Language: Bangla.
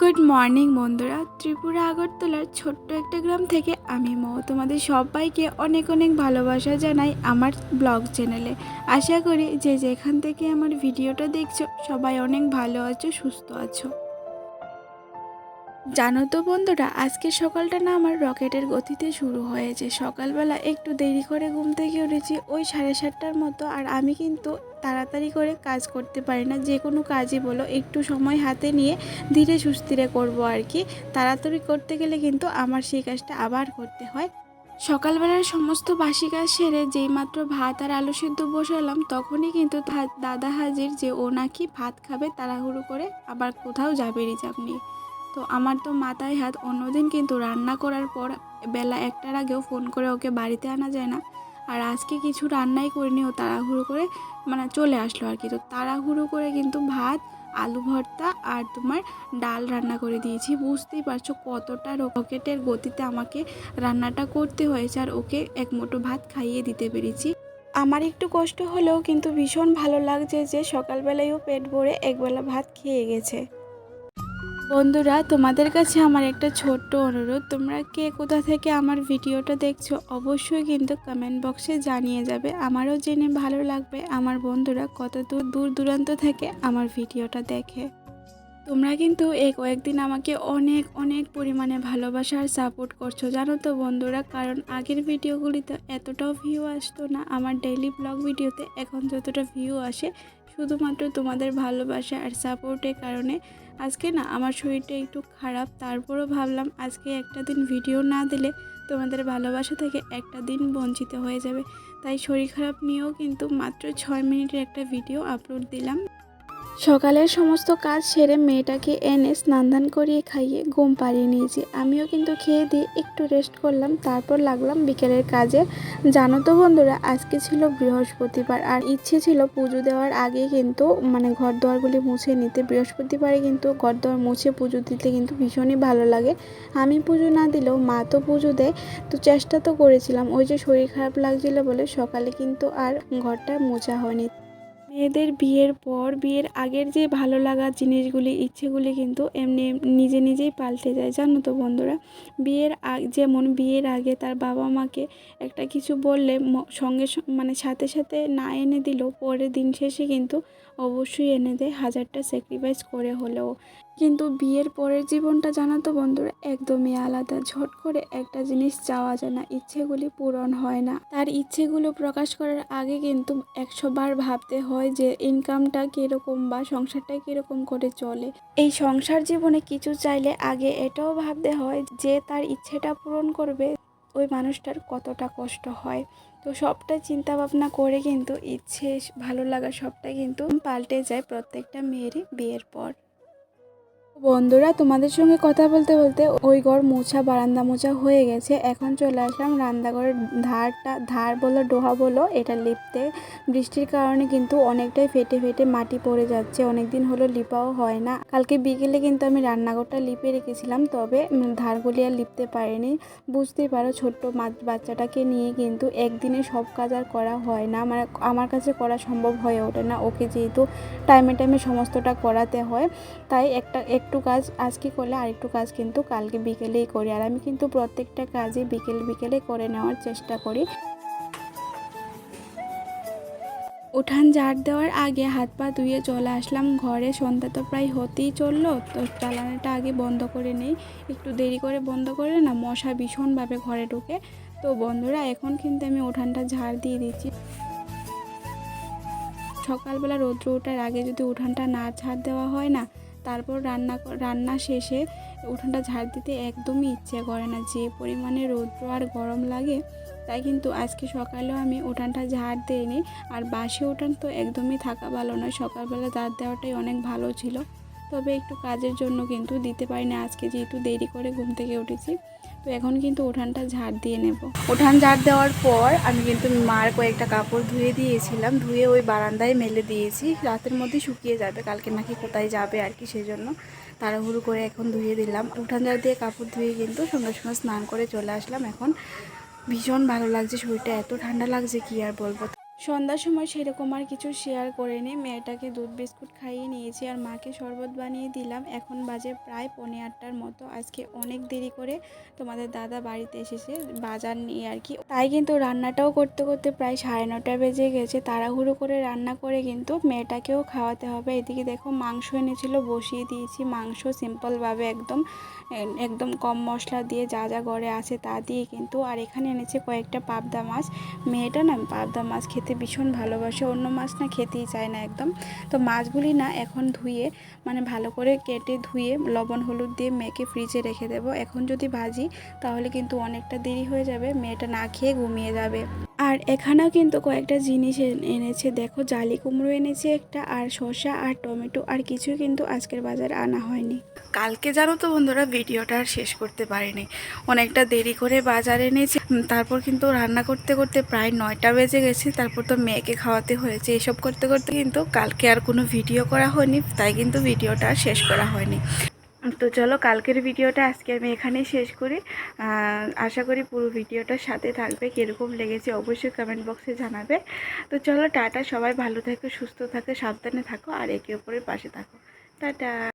গুড মর্নিং বন্ধুরা। ত্রিপুরা, আগরতলার ছোট্ট একটা গ্রাম থেকে আমি মৌ। তোমাদের সবাইকে অনেক অনেক ভালোবাসা জানাই আমার ব্লগ চ্যানেলে। আশা করি যে যেখান থেকে আমার ভিডিওটা দেখছ, সবাই অনেক ভালো আছো, সুস্থ আছো। জানো তো বন্ধুরা, আজকে সকালটা না আমার রকেটের গতিতে শুরু হয়েছে। সকালবেলা একটু দেরি করে ঘুম থেকে উঠেছি, ওই সাড়ে সাতটার মতো। আর আমি কিন্তু তাড়াতাড়ি করে কাজ করতে পারি না, যে কোনো কাজই বলো। একটু সময় হাতে নিয়ে ধীরে সুস্থিরে করব আর কি। তাড়াতাড়ি করতে গেলে কিন্তু আমার সেই কাজটা আবার করতে হয়। সকালবেলার সমস্ত বাসি কাজ সেরে যেই মাত্র ভাত আর আলু সিদ্ধ বসালাম, তখনই কিন্তু দাদা হাজির যে ও নাকি ভাত খাবে তাড়াহুড়ো করে আবার কোথাও যাবে রিজার্ভ নিয়ে তো আমার তো মাথায় হাত অন্যদিন কিন্তু রান্না করার পর বেলা একটার আগেও ফোন করে ওকে বাড়িতে আনা যায় না। আর আজকে কিছু রান্নাই করিনি, ও তাড়াহুড়ো করে মানে চলে আসলো আর কি। তো তাড়াহুড়ো করে কিন্তু ভাত, আলু ভর্তা আর তোমার ডাল রান্না করে দিয়েছি। বুঝতেই পারছ কতটা রকেটের গতিতে আমাকে রান্নাটা করতে হয়েছে আর ওকে এক মুঠো ভাত খাইয়ে দিতে পেরেছি। আমার একটু কষ্ট হলেও কিন্তু ভীষণ ভালো লাগছে যে সকালবেলায়ও পেট ভরে একবেলা ভাত খেয়ে গেছে। বন্ধুরা, তোমাদের কাছে আমার একটা ছোট্ট অনুরোধ। তোমরা কে কোথা থেকে আমার ভিডিওটা দেখছ, অবশ্যই কিন্তু কমেন্ট বক্সে জানিয়ে যাবে। আমারও জেনে ভালো লাগবে আমার বন্ধুরা কত দূর দূর দূরান্ত থেকে আমার ভিডিওটা দেখে। তোমরা কিন্তু এই কয়েকদিন আমাকে অনেক অনেক পরিমাণে ভালোবাসা আর সাপোর্ট করছ, জানো তো বন্ধুরা। কারণ আগের ভিডিওগুলিতে এতটাও ভিউ আসতো না, আমার ডেইলি ব্লগ ভিডিওতে এখন যতটা ভিউ আসে, শুধুমাত্র তোমাদের ভালোবাসা আর সাপোর্টের কারণে আজকে না আমার শরীরটা একটু খারাপ, তারপরও ভাবলাম আজকে একটা দিন ভিডিও না দিলে তোমাদের ভালোবাসা থেকে একটা দিন বঞ্চিত হয়ে যাবে। তাই শরীর খারাপ নিয়েও কিন্তু মাত্র ছয় মিনিটের একটা ভিডিও আপলোড দিলাম। সকালের সমস্ত কাজ সেরে মেয়েটাকে এনে স্নান ধান করিয়ে খাইয়ে ঘুম পাড়িয়ে নিয়েছি। আমিও কিন্তু খেয়ে দিয়ে একটু রেস্ট করলাম, তারপর লাগলাম বিকেলের কাজে। জানো তো বন্ধুরা, আজকে ছিল বৃহস্পতিবার আর ইচ্ছে ছিল পুজো দেওয়ার আগে কিন্তু মানে ঘর দোয়ারগুলি মুছে নিতে। বৃহস্পতিবারে কিন্তু ঘর দোয়ার মুছে পুজো দিতে কিন্তু ভীষণই ভালো লাগে। আমি পুজো না দিলেও মা তো পুজো দেয়, তো চেষ্টা তো করেছিলাম। ওই যে শরীর খারাপ লাগছিল বলে সকালে কিন্তু আর ঘরটা মোছা হয়নি। মেয়েদের বিয়ের পর, বিয়ের আগের যে ভালো লাগা জিনিসগুলি, ইচ্ছেগুলি কিন্তু এমনি নিজে নিজেই পাল্টে যায়। জানো তো বন্ধুরা, বিয়ের আগ, যেমন বিয়ের আগে তার বাবা মাকে একটা কিছু বললে সঙ্গে মানে সাথে সাথে না এনে দিল পরের দিন শেষে কিন্তু অবশ্যই এনে দেয়, হাজারটা স্যাক্রিফাইস করে হলেও। কিন্তু বিয়ের পরের জীবনটা জানা তো বন্ধুরা, একদমই আলাদা। ঝট করে একটা জিনিস চাওয়া যায় না, ইচ্ছেগুলি পূরণ হয় না। তার ইচ্ছেগুলো প্রকাশ করার আগে কিন্তু একশো বার ভাবতে হয় যে ইনকামটা কীরকম বা সংসারটা কীরকম করে চলে। এই সংসার জীবনে কিছু চাইলে আগে এটাও ভাবতে হয় যে তার ইচ্ছেটা পূরণ করবে, ওই মানুষটার কতটা কষ্ট হয়। তো সবটা চিন্তা ভাবনা করে কিন্তু ইচ্ছে ভালো লাগা সবটা কিন্তু পাল্টে যায় প্রত্যেকটা মেয়েরই বিয়ের পর। বন্ধুরা, তোমাদের সঙ্গে কথা বলতে বলতে ওই ঘর মোছা, বারান্দা মোছা হয়ে গেছে। এখন চলে আসলাম রান্নাঘরের ধারটা, ধার বলো, ডোহা বলো, এটা লিপতে। বৃষ্টির কারণে কিন্তু অনেকটাই ফেটে ফেটে মাটি পড়ে যাচ্ছে অনেক দিন হলো লিপাও হয় না। কালকে বিকেলে কিন্তু আমি রান্নাঘরটা লিপে রেখেছিলাম, তবে ধারগুলি আর লিপতে পারিনি। বুঝতেই পারো, ছোট্ট বাচ্চাটাকে নিয়ে কিন্তু একদিনে সব কাজ আর করা হয় না। মানে আমার কাছে করা সম্ভব হয়ে ওঠে না। ওকে যেহেতু টাইমে টাইমে সমস্তটা করাতে হয়, তাই একটা একটু কাজ আজকে করলে আরেকটু কাজ কিন্তু কালকে বিকেলেই করি। আর আমি কিন্তু প্রত্যেকটা কাজই বিকেল বিকেলে করে নেওয়ার চেষ্টা করি। উঠান ঝাড় দেওয়ার আগে হাত পা ধুয়ে চলে আসলাম ঘরে। সন্ধ্যা তো প্রায় হতেই চলল, তো জ্বালানিটা আগে বন্ধ করে নেই। একটু দেরি করে বন্ধ করে না মশা ভীষণভাবে ঘরে ঢুকে। তো বন্ধুরা, এখন কিন্তু আমি উঠানটা ঝাড় দিয়ে দিচ্ছি। সকালবেলা রৌদ্র ওঠার আগে যদি উঠানটা না ঝাড় দেওয়া হয় না তারপর রান্না রান্না শেষে উঠানটা ঝাড় দিতে একদমই ইচ্ছে করে না। যে পরিমাণে রৌদ্র আর গরম লাগে, তাই কিন্তু আজকে সকালেও আমি উঠানটা ঝাড় দিইনি। আর বাসি উঠান তো একদমই থাকা ভালো নয়, সকালবেলা ঝাড় দেওয়াটাই অনেক ভালো ছিল। তবে একটু কাজের জন্য কিন্তু দিতে পারি না আজকে যেহেতু দেরি করে ঘুম থেকে উঠেছি তো এখন কিন্তু উঠানটা ঝাড় দিয়ে নেব। উঠান ঝাড় দেওয়ার পর আমি কিন্তু মার কয়েকটা কাপড় ধুয়ে দিয়েছিলাম, ধুয়ে ওই বারান্দায় মেলে দিয়েছি। রাতের মধ্যে শুকিয়ে যাবে, কালকে নাকি কোথায় যাবে আর কি সেই জন্য তাড়াহুড়ো করে এখন ধুয়ে দিলাম। উঠান ঝাড় দিয়ে কাপড় ধুয়ে কিন্তু সঙ্গে সঙ্গে স্নান করে চলে আসলাম এখন। ভীষণ ভালো লাগছে, শরীরটা এত ঠান্ডা লাগছে, কি আর বলব। সন্ধ্যার সময় সেরকম আর কিছু শেয়ার করিনি। মেয়েটাকে দুধ বিস্কুট খাইয়ে নিয়েছি আর মাকে শরবত বানিয়ে দিলাম। এখন বাজে প্রায় পৌনে আটটার মতো। আজকে অনেক দেরি করে তোমাদের দাদা বাড়িতে এসেছে বাজার নিয়ে আর কি। তাই কিন্তু রান্নাটাও করতে করতে প্রায় সাড়ে নটা বেজে গেছে। তাড়াহুড়ো করে রান্না করে কিন্তু মেয়েটাকেও খাওয়াতে হবে। এদিকে দেখো মাংস এনেছিল, বসিয়ে দিয়েছি। মাংস সিম্পলভাবে একদম একদম কম মশলা দিয়ে যা যা ঘরে আছে তা দিয়ে কিন্তু। আর এখানে এনেছে কয়েকটা পাবদা মাছ। মেয়েটা না, পাবদা মাছ খেতে ভীষণ ভালোবাসে, অন্য মাছ না খেতেই চায় না একদম। তো মাছগুলি না এখন ধুয়ে মানে ভালো করে কেটে ধুয়ে, লবণ, হলুদ দিয়ে মেয়েকে ফ্রিজে রেখে দেবো। এখন যদি ভাজি, তাহলে কিন্তু অনেকটা দেরি হয়ে যাবে, মেয়েটা না খেয়ে ঘুমিয়ে যাবে। আর এখানেও কিন্তু কয়েকটা জিনিস এনেছে। দেখো, জালি কুমড়ো এনেছে একটা, আর শসা, আর টমেটো, আর কিছু কিন্তু আজকের বাজারে আনা হয়নি। কালকে জানো তো বন্ধুরা, ভিডিওটা আর শেষ করতে পারিনি। অনেকটা দেরি করে বাজার এনেছি। তারপর কিন্তু রান্না করতে করতে প্রায় নয়টা বেজে গেছে। তারপর তো মেয়েকে খাওয়াতে হয়েছে। এসব করতে করতে কিন্তু কালকে আর কোনো ভিডিও করা হয়নি। তাই কিন্তু ভিডিওটা আর শেষ করা হয়নি। তো চলো কালকের ভিডিওটা আজকে আমি এখানেই শেষ করি। আশা করি পুরো ভিডিওটার সাথে থাকবে, কীরকম লেগেছে অবশ্যই কমেন্ট বক্সে জানাবে। তো চলো টাটা, সবাই ভালো থাকো, সুস্থ থাকো, সাবধানে থাকো, আর একে অপরের পাশে থাকো। টাটা।